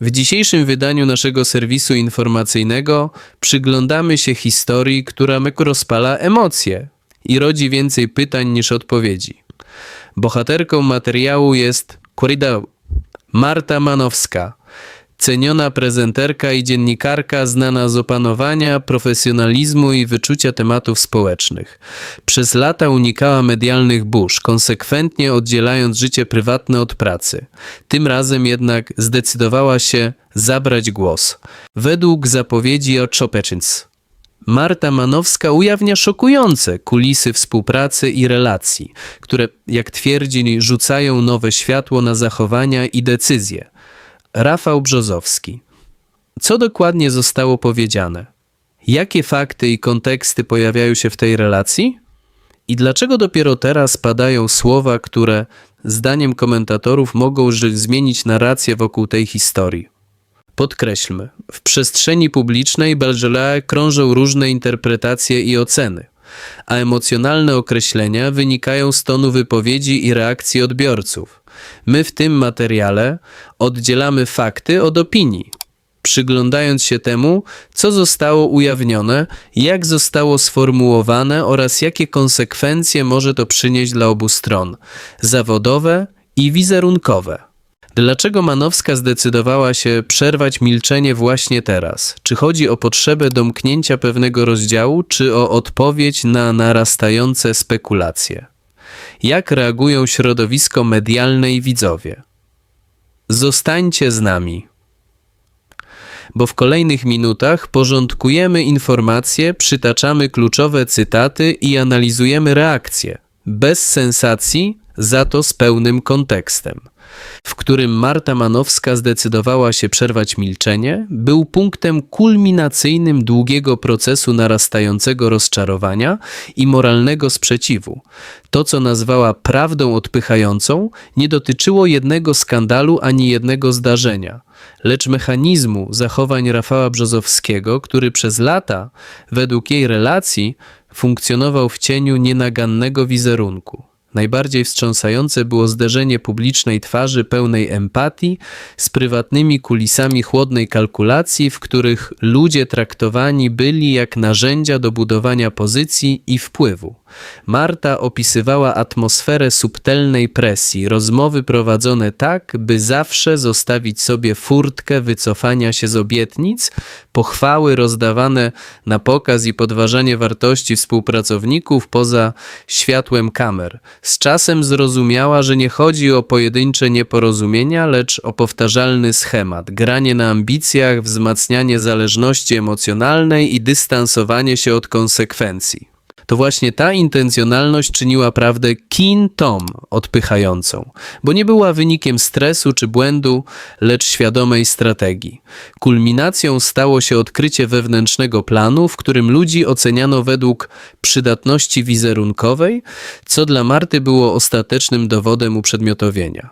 W dzisiejszym wydaniu naszego serwisu informacyjnego przyglądamy się historii, która rozpala emocje i rodzi więcej pytań niż odpowiedzi. Bohaterką materiału jest Corrida Marta Manowska, ceniona prezenterka i dziennikarka znana z opanowania, profesjonalizmu i wyczucia tematów społecznych. Przez lata unikała medialnych burz, konsekwentnie oddzielając życie prywatne od pracy. Tym razem jednak zdecydowała się zabrać głos. Według zapowiedzi od Chopechins. Marta Manowska ujawnia szokujące kulisy współpracy i relacji, które, jak twierdzi, rzucają nowe światło na zachowania i decyzje. Rafał Brzozowski. Co dokładnie zostało powiedziane? Jakie fakty i konteksty pojawiają się w tej relacji? I dlaczego dopiero teraz padają słowa, które, zdaniem komentatorów, mogą zmienić narrację wokół tej historii? Podkreślmy, w przestrzeni publicznej Belgelea krążą różne interpretacje i oceny, a emocjonalne określenia wynikają z tonu wypowiedzi i reakcji odbiorców. My w tym materiale oddzielamy fakty od opinii, przyglądając się temu, co zostało ujawnione, jak zostało sformułowane oraz jakie konsekwencje może to przynieść dla obu stron zawodowe i wizerunkowe. Dlaczego Manowska zdecydowała się przerwać milczenie właśnie teraz? Czy chodzi o potrzebę domknięcia pewnego rozdziału, czy o odpowiedź na narastające spekulacje? Jak reagują środowisko medialne i widzowie? Zostańcie z nami bo w kolejnych minutach porządkujemy informacje, przytaczamy kluczowe cytaty i analizujemy reakcje. Bez sensacji, za to z pełnym kontekstem. W którym Marta Manowska zdecydowała się przerwać milczenie, był punktem kulminacyjnym długiego procesu narastającego rozczarowania i moralnego sprzeciwu. To, co nazwała prawdą odpychającą, nie dotyczyło jednego skandalu ani jednego zdarzenia, lecz mechanizmu zachowań Rafała Brzozowskiego, który przez lata, według jej relacji, funkcjonował w cieniu nienagannego wizerunku. Najbardziej wstrząsające było zderzenie publicznej twarzy pełnej empatii z prywatnymi kulisami chłodnej kalkulacji, w których ludzie traktowani byli jak narzędzia do budowania pozycji i wpływu. Marta opisywała atmosferę subtelnej presji, rozmowy prowadzone tak, by zawsze zostawić sobie furtkę wycofania się z obietnic, pochwały rozdawane na pokaz i podważanie wartości współpracowników poza światłem kamer. Z czasem zrozumiała, że nie chodzi o pojedyncze nieporozumienia, lecz o powtarzalny schemat, granie na ambicjach, wzmacnianie zależności emocjonalnej i dystansowanie się od konsekwencji. To właśnie ta intencjonalność czyniła prawdę kin tom odpychającą, bo nie była wynikiem stresu czy błędu, lecz świadomej strategii. Kulminacją stało się odkrycie wewnętrznego planu, w którym ludzi oceniano według przydatności wizerunkowej, co dla Marty było ostatecznym dowodem uprzedmiotowienia.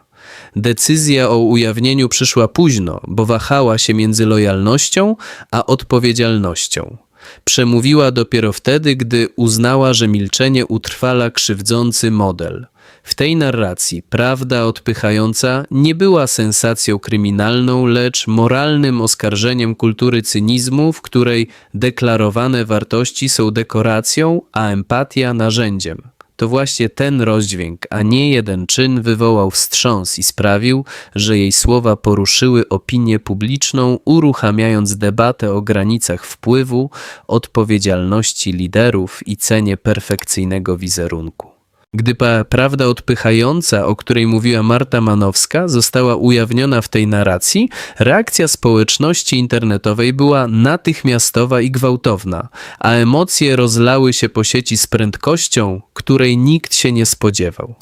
Decyzja o ujawnieniu przyszła późno, bo wahała się między lojalnością a odpowiedzialnością. Przemówiła dopiero wtedy, gdy uznała, że milczenie utrwala krzywdzący model. W tej narracji prawda odpychająca nie była sensacją kryminalną, lecz moralnym oskarżeniem kultury cynizmu, w której deklarowane wartości są dekoracją, a empatia narzędziem. To właśnie ten rozdźwięk, a nie jeden czyn wywołał wstrząs i sprawił, że jej słowa poruszyły opinię publiczną, uruchamiając debatę o granicach wpływu, odpowiedzialności liderów i cenie perfekcyjnego wizerunku. Gdy prawda odpychająca, o której mówiła Marta Manowska, została ujawniona w tej narracji, reakcja społeczności internetowej była natychmiastowa i gwałtowna, a emocje rozlały się po sieci z prędkością, której nikt się nie spodziewał.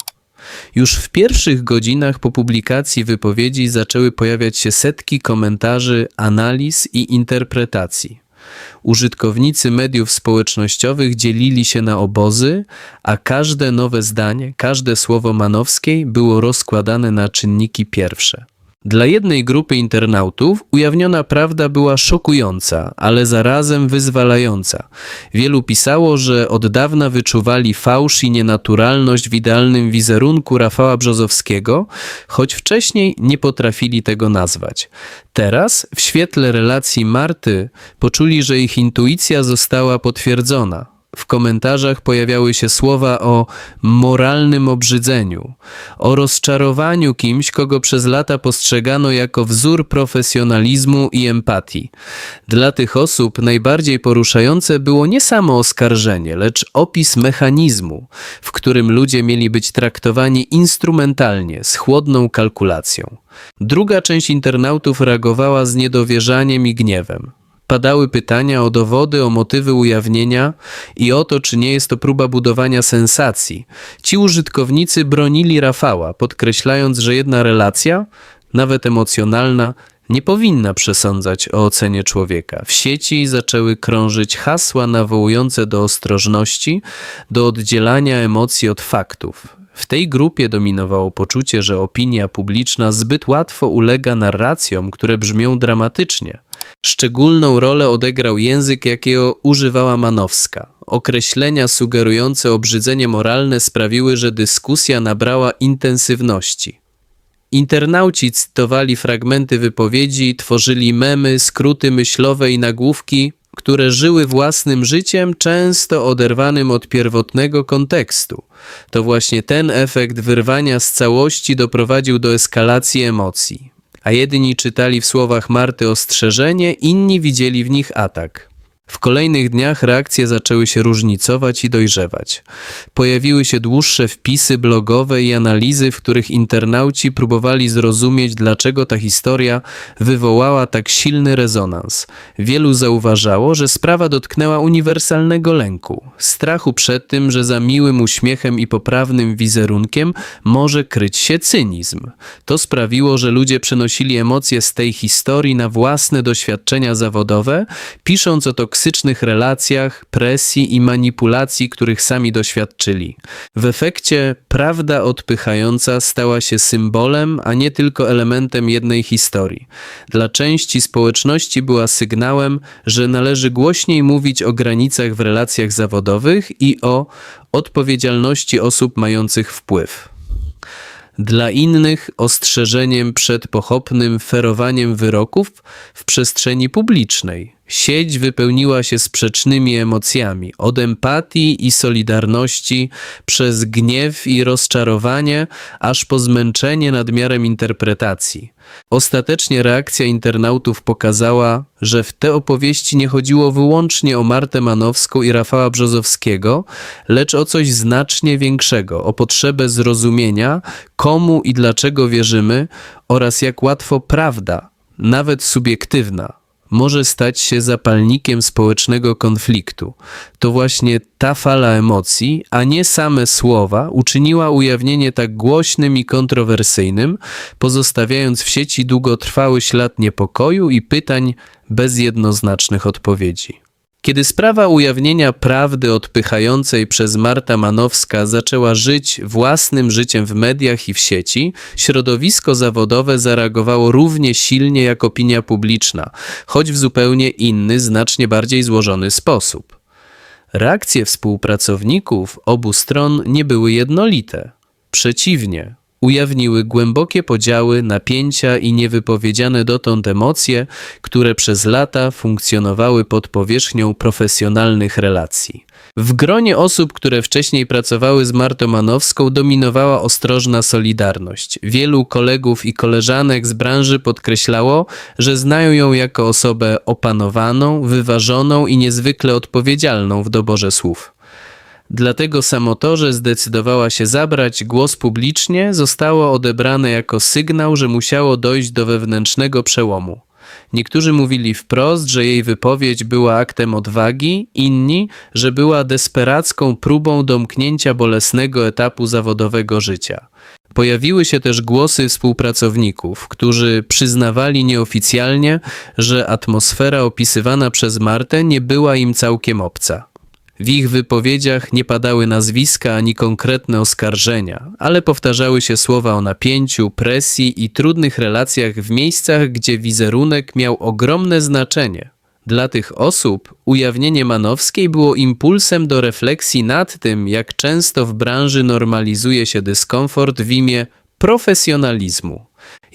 Już w pierwszych godzinach po publikacji wypowiedzi zaczęły pojawiać się setki komentarzy, analiz i interpretacji. Użytkownicy mediów społecznościowych dzielili się na obozy, a każde nowe zdanie, każde słowo Manowskiej było rozkładane na czynniki pierwsze. Dla jednej grupy internautów ujawniona prawda była szokująca, ale zarazem wyzwalająca. Wielu pisało, że od dawna wyczuwali fałsz i nienaturalność w idealnym wizerunku Rafała Brzozowskiego, choć wcześniej nie potrafili tego nazwać. Teraz, w świetle relacji Marty, poczuli, że ich intuicja została potwierdzona. W komentarzach pojawiały się słowa o moralnym obrzydzeniu, o rozczarowaniu kimś, kogo przez lata postrzegano jako wzór profesjonalizmu i empatii. Dla tych osób najbardziej poruszające było nie samo oskarżenie, lecz opis mechanizmu, w którym ludzie mieli być traktowani instrumentalnie, z chłodną kalkulacją. Druga część internautów reagowała z niedowierzaniem i gniewem. Padały pytania o dowody, o motywy ujawnienia i o to, czy nie jest to próba budowania sensacji. Ci użytkownicy bronili Rafała, podkreślając, że jedna relacja, nawet emocjonalna, nie powinna przesądzać o ocenie człowieka. W sieci zaczęły krążyć hasła nawołujące do ostrożności, do oddzielania emocji od faktów. W tej grupie dominowało poczucie, że opinia publiczna zbyt łatwo ulega narracjom, które brzmią dramatycznie. Szczególną rolę odegrał język, jakiego używała Manowska. Określenia sugerujące obrzydzenie moralne sprawiły, że dyskusja nabrała intensywności. Internauci cytowali fragmenty wypowiedzi, tworzyli memy, skróty myślowe i nagłówki, które żyły własnym życiem, często oderwanym od pierwotnego kontekstu. To właśnie ten efekt wyrwania z całości doprowadził do eskalacji emocji. A jedni czytali w słowach Marty ostrzeżenie, inni widzieli w nich atak. W kolejnych dniach reakcje zaczęły się różnicować i dojrzewać. Pojawiły się dłuższe wpisy blogowe i analizy, w których internauci próbowali zrozumieć, dlaczego ta historia wywołała tak silny rezonans. Wielu zauważało, że sprawa dotknęła uniwersalnego lęku, strachu przed tym, że za miłym uśmiechem i poprawnym wizerunkiem może kryć się cynizm. To sprawiło, że ludzie przenosili emocje z tej historii na własne doświadczenia zawodowe, pisząc o toksycznych relacjach, presji i manipulacji, których sami doświadczyli. W efekcie prawda odpychająca stała się symbolem, a nie tylko elementem jednej historii. Dla części społeczności była sygnałem, że należy głośniej mówić o granicach w relacjach zawodowych i o odpowiedzialności osób mających wpływ. Dla innych ostrzeżeniem przed pochopnym ferowaniem wyroków w przestrzeni publicznej. Sieć wypełniła się sprzecznymi emocjami, od empatii i solidarności, przez gniew i rozczarowanie, aż po zmęczenie nadmiarem interpretacji. Ostatecznie reakcja internautów pokazała, że w te opowieści nie chodziło wyłącznie o Martę Manowską i Rafała Brzozowskiego, lecz o coś znacznie większego, o potrzebę zrozumienia, komu i dlaczego wierzymy oraz jak łatwo prawda, nawet subiektywna, może stać się zapalnikiem społecznego konfliktu. To właśnie ta fala emocji, a nie same słowa, uczyniła ujawnienie tak głośnym i kontrowersyjnym, pozostawiając w sieci długotrwały ślad niepokoju i pytań bez jednoznacznych odpowiedzi. Kiedy sprawa ujawnienia prawdy odpychającej przez Marta Manowska zaczęła żyć własnym życiem w mediach i w sieci, środowisko zawodowe zareagowało równie silnie jak opinia publiczna, choć w zupełnie inny, znacznie bardziej złożony sposób. Reakcje współpracowników obu stron nie były jednolite. Przeciwnie, ujawniły głębokie podziały, napięcia i niewypowiedziane dotąd emocje, które przez lata funkcjonowały pod powierzchnią profesjonalnych relacji. W gronie osób, które wcześniej pracowały z Martą Manowską, dominowała ostrożna solidarność. Wielu kolegów i koleżanek z branży podkreślało, że znają ją jako osobę opanowaną, wyważoną i niezwykle odpowiedzialną w doborze słów. Dlatego samo to, że zdecydowała się zabrać głos publicznie, zostało odebrane jako sygnał, że musiało dojść do wewnętrznego przełomu. Niektórzy mówili wprost, że jej wypowiedź była aktem odwagi, inni, że była desperacką próbą domknięcia bolesnego etapu zawodowego życia. Pojawiły się też głosy współpracowników, którzy przyznawali nieoficjalnie, że atmosfera opisywana przez Martę nie była im całkiem obca. W ich wypowiedziach nie padały nazwiska ani konkretne oskarżenia, ale powtarzały się słowa o napięciu, presji i trudnych relacjach w miejscach, gdzie wizerunek miał ogromne znaczenie. Dla tych osób ujawnienie Manowskiej było impulsem do refleksji nad tym, jak często w branży normalizuje się dyskomfort w imię profesjonalizmu.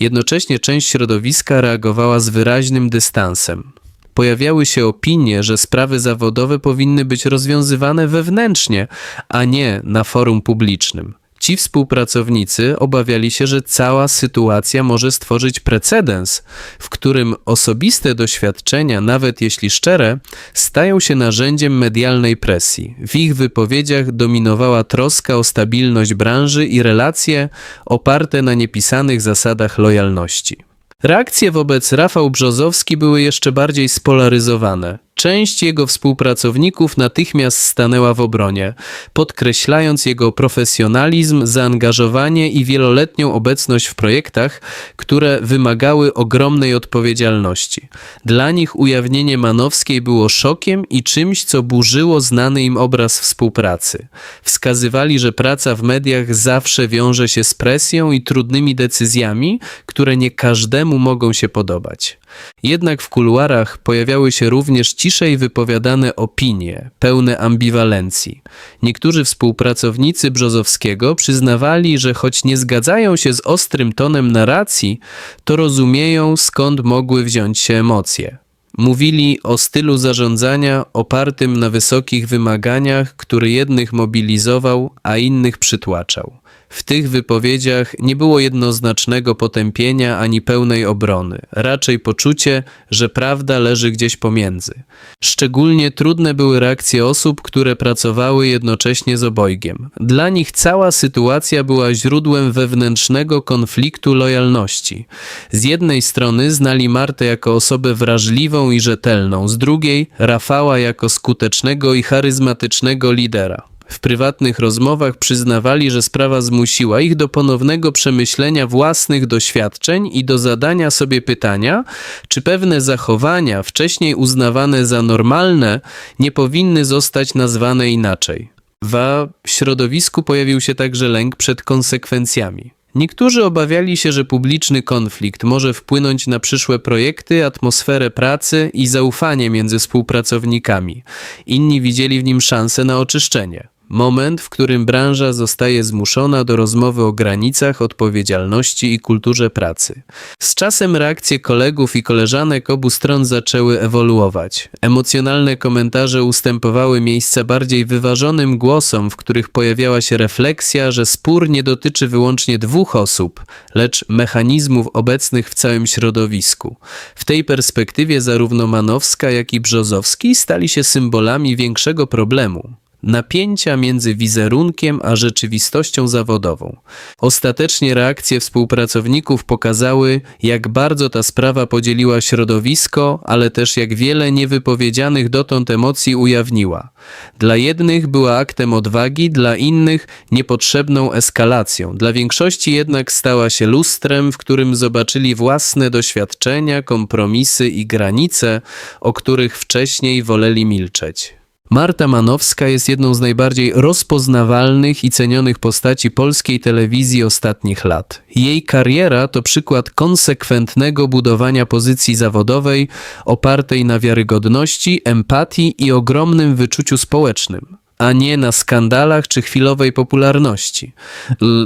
Jednocześnie część środowiska reagowała z wyraźnym dystansem. Pojawiały się opinie, że sprawy zawodowe powinny być rozwiązywane wewnętrznie, a nie na forum publicznym. Ci współpracownicy obawiali się, że cała sytuacja może stworzyć precedens, w którym osobiste doświadczenia, nawet jeśli szczere, stają się narzędziem medialnej presji. W ich wypowiedziach dominowała troska o stabilność branży i relacje oparte na niepisanych zasadach lojalności. Reakcje wobec Rafał Brzozowski były jeszcze bardziej spolaryzowane. Część jego współpracowników natychmiast stanęła w obronie, podkreślając jego profesjonalizm, zaangażowanie i wieloletnią obecność w projektach, które wymagały ogromnej odpowiedzialności. Dla nich ujawnienie Manowskiej było szokiem i czymś, co burzyło znany im obraz współpracy. Wskazywali, że praca w mediach zawsze wiąże się z presją i trudnymi decyzjami, które nie każdemu mogą się podobać. Jednak w kuluarach pojawiały się również ciszej wypowiadane opinie, pełne ambiwalencji. Niektórzy współpracownicy Brzozowskiego przyznawali, że choć nie zgadzają się z ostrym tonem narracji, to rozumieją skąd mogły wziąć się emocje. Mówili o stylu zarządzania opartym na wysokich wymaganiach, który jednych mobilizował, a innych przytłaczał. W tych wypowiedziach nie było jednoznacznego potępienia ani pełnej obrony, raczej poczucie, że prawda leży gdzieś pomiędzy. Szczególnie trudne były reakcje osób, które pracowały jednocześnie z obojgiem. Dla nich cała sytuacja była źródłem wewnętrznego konfliktu lojalności. Z jednej strony znali Martę jako osobę wrażliwą i rzetelną, z drugiej Rafała jako skutecznego i charyzmatycznego lidera. W prywatnych rozmowach przyznawali, że sprawa zmusiła ich do ponownego przemyślenia własnych doświadczeń i do zadania sobie pytania, czy pewne zachowania, wcześniej uznawane za normalne, nie powinny zostać nazwane inaczej. W środowisku pojawił się także lęk przed konsekwencjami. Niektórzy obawiali się, że publiczny konflikt może wpłynąć na przyszłe projekty, atmosferę pracy i zaufanie między współpracownikami. Inni widzieli w nim szansę na oczyszczenie. Moment, w którym branża zostaje zmuszona do rozmowy o granicach, odpowiedzialności i kulturze pracy. Z czasem reakcje kolegów i koleżanek obu stron zaczęły ewoluować. Emocjonalne komentarze ustępowały miejsce bardziej wyważonym głosom, w których pojawiała się refleksja, że spór nie dotyczy wyłącznie dwóch osób, lecz mechanizmów obecnych w całym środowisku. W tej perspektywie zarówno Manowska, jak i Brzozowski stali się symbolami większego problemu napięcia między wizerunkiem a rzeczywistością zawodową. Ostatecznie reakcje współpracowników pokazały, jak bardzo ta sprawa podzieliła środowisko, ale też jak wiele niewypowiedzianych dotąd emocji ujawniła. Dla jednych była aktem odwagi, dla innych niepotrzebną eskalacją. Dla większości jednak stała się lustrem, w którym zobaczyli własne doświadczenia, kompromisy i granice, o których wcześniej woleli milczeć. Marta Manowska jest jedną z najbardziej rozpoznawalnych i cenionych postaci polskiej telewizji ostatnich lat. Jej kariera to przykład konsekwentnego budowania pozycji zawodowej opartej na wiarygodności, empatii i ogromnym wyczuciu społecznym a nie na skandalach czy chwilowej popularności.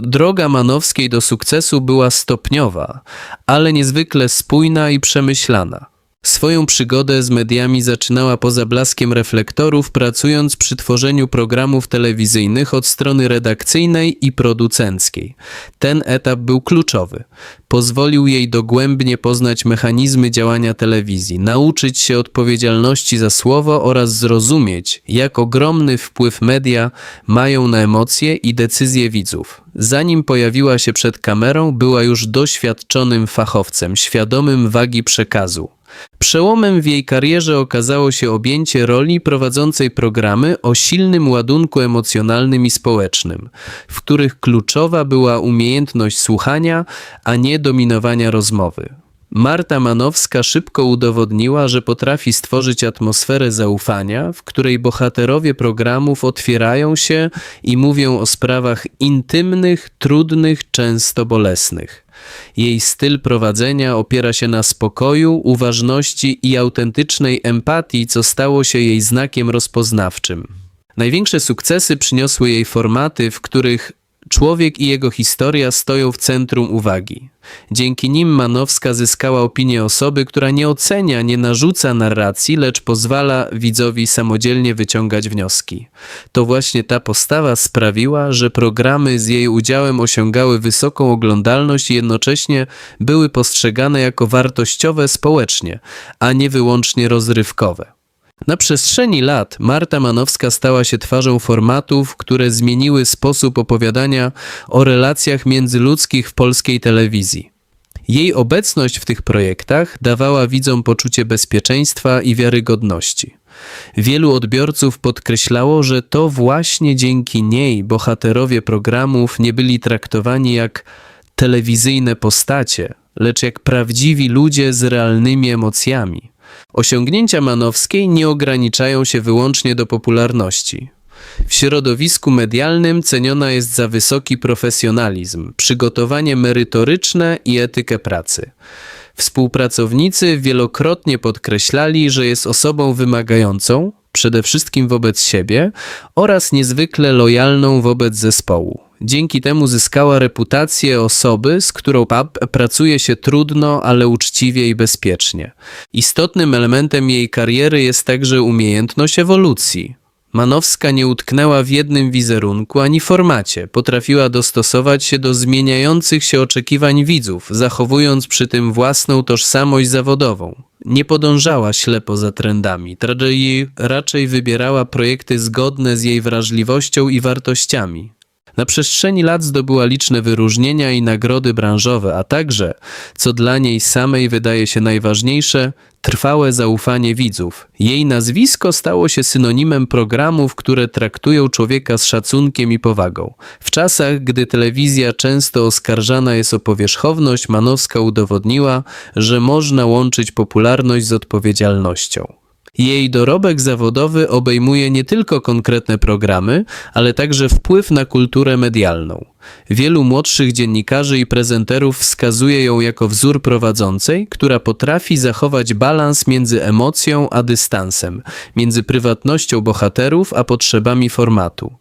Droga Manowskiej do sukcesu była stopniowa, ale niezwykle spójna i przemyślana. Swoją przygodę z mediami zaczynała poza blaskiem reflektorów, pracując przy tworzeniu programów telewizyjnych od strony redakcyjnej i producenckiej. Ten etap był kluczowy. Pozwolił jej dogłębnie poznać mechanizmy działania telewizji, nauczyć się odpowiedzialności za słowo oraz zrozumieć, jak ogromny wpływ media mają na emocje i decyzje widzów. Zanim pojawiła się przed kamerą, była już doświadczonym fachowcem, świadomym wagi przekazu. Przełomem w jej karierze okazało się objęcie roli prowadzącej programy o silnym ładunku emocjonalnym i społecznym, w których kluczowa była umiejętność słuchania, a nie dominowania rozmowy. Marta Manowska szybko udowodniła, że potrafi stworzyć atmosferę zaufania, w której bohaterowie programów otwierają się i mówią o sprawach intymnych, trudnych, często bolesnych. Jej styl prowadzenia opiera się na spokoju, uważności i autentycznej empatii, co stało się jej znakiem rozpoznawczym. Największe sukcesy przyniosły jej formaty, w których człowiek i jego historia stoją w centrum uwagi. Dzięki nim Manowska zyskała opinię osoby, która nie ocenia, nie narzuca narracji, lecz pozwala widzowi samodzielnie wyciągać wnioski. To właśnie ta postawa sprawiła, że programy z jej udziałem osiągały wysoką oglądalność i jednocześnie były postrzegane jako wartościowe społecznie, a nie wyłącznie rozrywkowe. Na przestrzeni lat Marta Manowska stała się twarzą formatów, które zmieniły sposób opowiadania o relacjach międzyludzkich w polskiej telewizji. Jej obecność w tych projektach dawała widzom poczucie bezpieczeństwa i wiarygodności. Wielu odbiorców podkreślało, że to właśnie dzięki niej bohaterowie programów nie byli traktowani jak telewizyjne postacie, lecz jak prawdziwi ludzie z realnymi emocjami. Osiągnięcia Manowskiej nie ograniczają się wyłącznie do popularności. W środowisku medialnym ceniona jest za wysoki profesjonalizm, przygotowanie merytoryczne i etykę pracy. Współpracownicy wielokrotnie podkreślali, że jest osobą wymagającą, przede wszystkim wobec siebie, oraz niezwykle lojalną wobec zespołu. Dzięki temu zyskała reputację osoby, z którą pracuje się trudno, ale uczciwie i bezpiecznie. Istotnym elementem jej kariery jest także umiejętność ewolucji. Manowska nie utknęła w jednym wizerunku ani formacie, potrafiła dostosować się do zmieniających się oczekiwań widzów, zachowując przy tym własną tożsamość zawodową. Nie podążała ślepo za trendami, raczej wybierała projekty zgodne z jej wrażliwością i wartościami. Na przestrzeni lat zdobyła liczne wyróżnienia i nagrody branżowe, a także, co dla niej samej wydaje się najważniejsze, trwałe zaufanie widzów. Jej nazwisko stało się synonimem programów, które traktują człowieka z szacunkiem i powagą. W czasach, gdy telewizja często oskarżana jest o powierzchowność, Manowska udowodniła, że można łączyć popularność z odpowiedzialnością. Jej dorobek zawodowy obejmuje nie tylko konkretne programy, ale także wpływ na kulturę medialną. Wielu młodszych dziennikarzy i prezenterów wskazuje ją jako wzór prowadzącej, która potrafi zachować balans między emocją a dystansem, między prywatnością bohaterów a potrzebami formatu.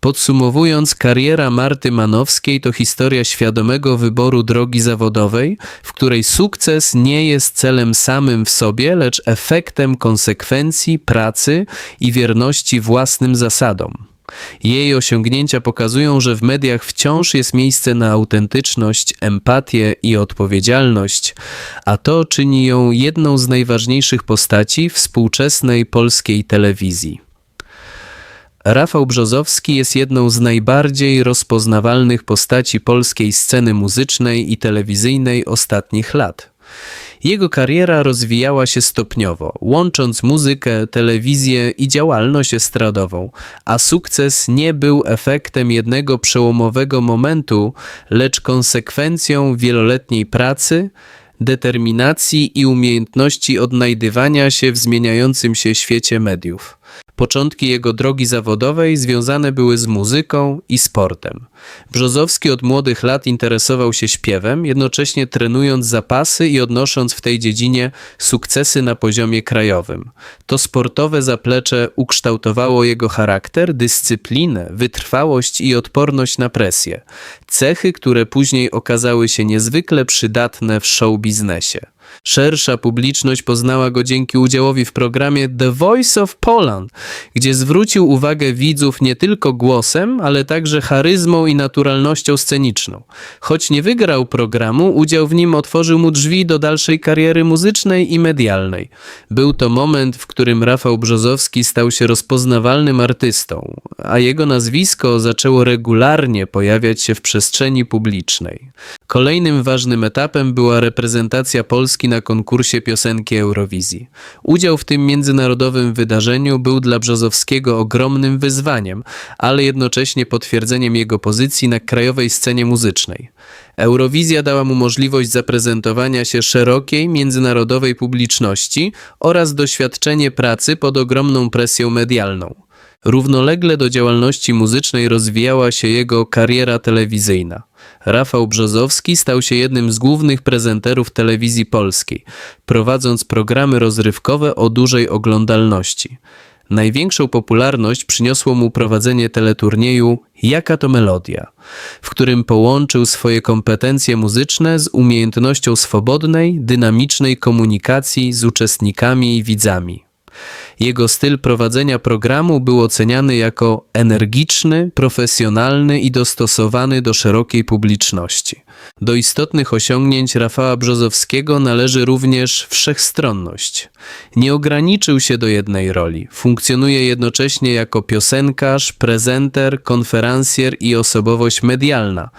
Podsumowując, kariera Marty Manowskiej to historia świadomego wyboru drogi zawodowej, w której sukces nie jest celem samym w sobie, lecz efektem konsekwencji, pracy i wierności własnym zasadom. Jej osiągnięcia pokazują, że w mediach wciąż jest miejsce na autentyczność, empatię i odpowiedzialność, a to czyni ją jedną z najważniejszych postaci współczesnej polskiej telewizji. Rafał Brzozowski jest jedną z najbardziej rozpoznawalnych postaci polskiej sceny muzycznej i telewizyjnej ostatnich lat. Jego kariera rozwijała się stopniowo, łącząc muzykę, telewizję i działalność estradową, a sukces nie był efektem jednego przełomowego momentu, lecz konsekwencją wieloletniej pracy, determinacji i umiejętności odnajdywania się w zmieniającym się świecie mediów. Początki jego drogi zawodowej związane były z muzyką i sportem. Brzozowski od młodych lat interesował się śpiewem, jednocześnie trenując zapasy i odnosząc w tej dziedzinie sukcesy na poziomie krajowym. To sportowe zaplecze ukształtowało jego charakter, dyscyplinę, wytrwałość i odporność na presję. Cechy, które później okazały się niezwykle przydatne w show biznesie. Szersza publiczność poznała go dzięki udziałowi w programie The Voice of Poland, gdzie zwrócił uwagę widzów nie tylko głosem, ale także charyzmą i naturalnością sceniczną. Choć nie wygrał programu, udział w nim otworzył mu drzwi do dalszej kariery muzycznej i medialnej. Był to moment, w którym Rafał Brzozowski stał się rozpoznawalnym artystą, a jego nazwisko zaczęło regularnie pojawiać się w przestrzeni publicznej. Kolejnym ważnym etapem była reprezentacja Polski Polski na konkursie piosenki Eurowizji. Udział w tym międzynarodowym wydarzeniu był dla Brzozowskiego ogromnym wyzwaniem, ale jednocześnie potwierdzeniem jego pozycji na krajowej scenie muzycznej. Eurowizja dała mu możliwość zaprezentowania się szerokiej międzynarodowej publiczności oraz doświadczenie pracy pod ogromną presją medialną. Równolegle do działalności muzycznej rozwijała się jego kariera telewizyjna. Rafał Brzozowski stał się jednym z głównych prezenterów telewizji polskiej, prowadząc programy rozrywkowe o dużej oglądalności. Największą popularność przyniosło mu prowadzenie teleturnieju Jaka to melodia, w którym połączył swoje kompetencje muzyczne z umiejętnością swobodnej, dynamicznej komunikacji z uczestnikami i widzami. Jego styl prowadzenia programu był oceniany jako energiczny, profesjonalny i dostosowany do szerokiej publiczności. Do istotnych osiągnięć Rafała Brzozowskiego należy również wszechstronność. Nie ograniczył się do jednej roli. Funkcjonuje jednocześnie jako piosenkarz, prezenter, konferencjer i osobowość medialna.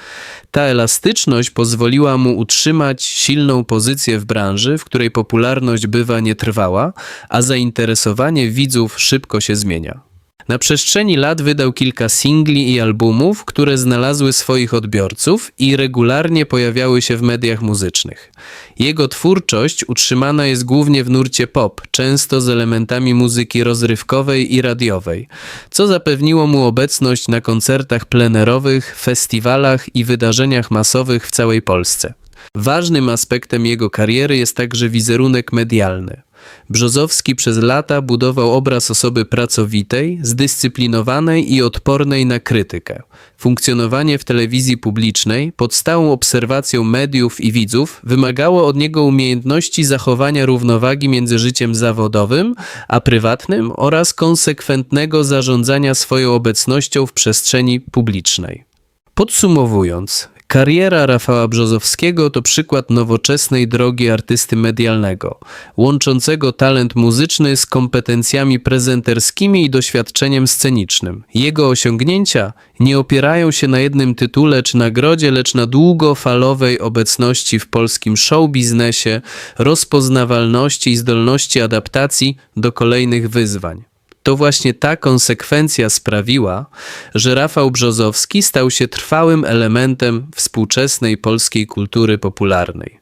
Ta elastyczność pozwoliła mu utrzymać silną pozycję w branży, w której popularność bywa nietrwała, a zainteresowanie widzów szybko się zmienia. Na przestrzeni lat wydał kilka singli i albumów, które znalazły swoich odbiorców i regularnie pojawiały się w mediach muzycznych. Jego twórczość utrzymana jest głównie w nurcie pop, często z elementami muzyki rozrywkowej i radiowej, co zapewniło mu obecność na koncertach plenerowych, festiwalach i wydarzeniach masowych w całej Polsce. Ważnym aspektem jego kariery jest także wizerunek medialny. Brzozowski przez lata budował obraz osoby pracowitej, zdyscyplinowanej i odpornej na krytykę. Funkcjonowanie w telewizji publicznej pod stałą obserwacją mediów i widzów wymagało od niego umiejętności zachowania równowagi między życiem zawodowym a prywatnym oraz konsekwentnego zarządzania swoją obecnością w przestrzeni publicznej. Podsumowując, kariera Rafała Brzozowskiego to przykład nowoczesnej drogi artysty medialnego, łączącego talent muzyczny z kompetencjami prezenterskimi i doświadczeniem scenicznym. Jego osiągnięcia nie opierają się na jednym tytule czy nagrodzie, lecz na długofalowej obecności w polskim show biznesie, rozpoznawalności i zdolności adaptacji do kolejnych wyzwań. To właśnie ta konsekwencja sprawiła, że Rafał Brzozowski stał się trwałym elementem współczesnej polskiej kultury popularnej.